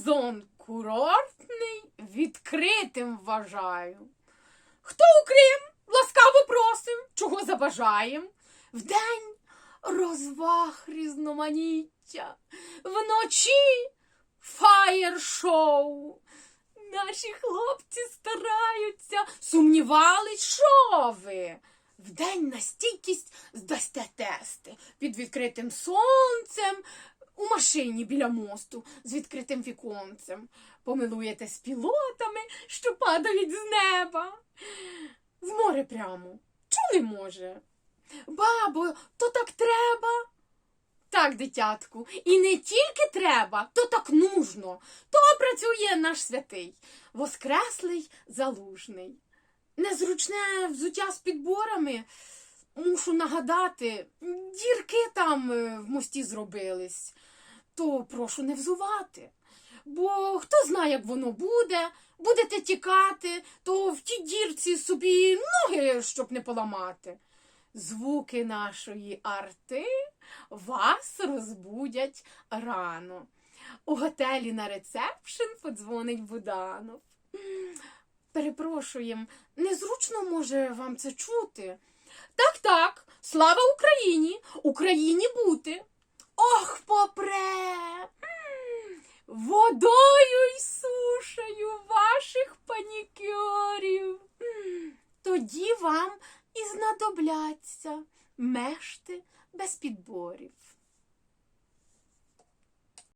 сезон курортний відкритим вважаю. Хто у? Ласкаво просим, чого забажаєм. Вдень розваг різноманіття, вночі фаєр-шоу. Наші хлопці стараються, сумнівались, що ви. Вдень на стійкість здасте тести під відкритим сонцем, у машині біля мосту з відкритим віконцем. Помилуєтесь пілотами, що падають з неба. З моря прямо. Чу не може? Бабо, то так треба. Так, дитятку, і не тільки треба, то так нужно. То працює наш святий, воскреслий залужний. Незручне взуття з підборами. Мушу нагадати, дірки там е, в мості зробились. То прошу не взувати. Бо хто знає, як воно буде, будете тікати, то в тій дірці собі ноги, щоб не поламати. Звуки нашої арти вас розбудять рано. У готелі на рецепшн подзвонить Буданов. Перепрошуєм, незручно може вам це чути. Так, так, слава Україні! Україні бути. Ох, попре! Водою й сушею ваших панікюрів. Тоді вам і знадобляться мешти без підборів.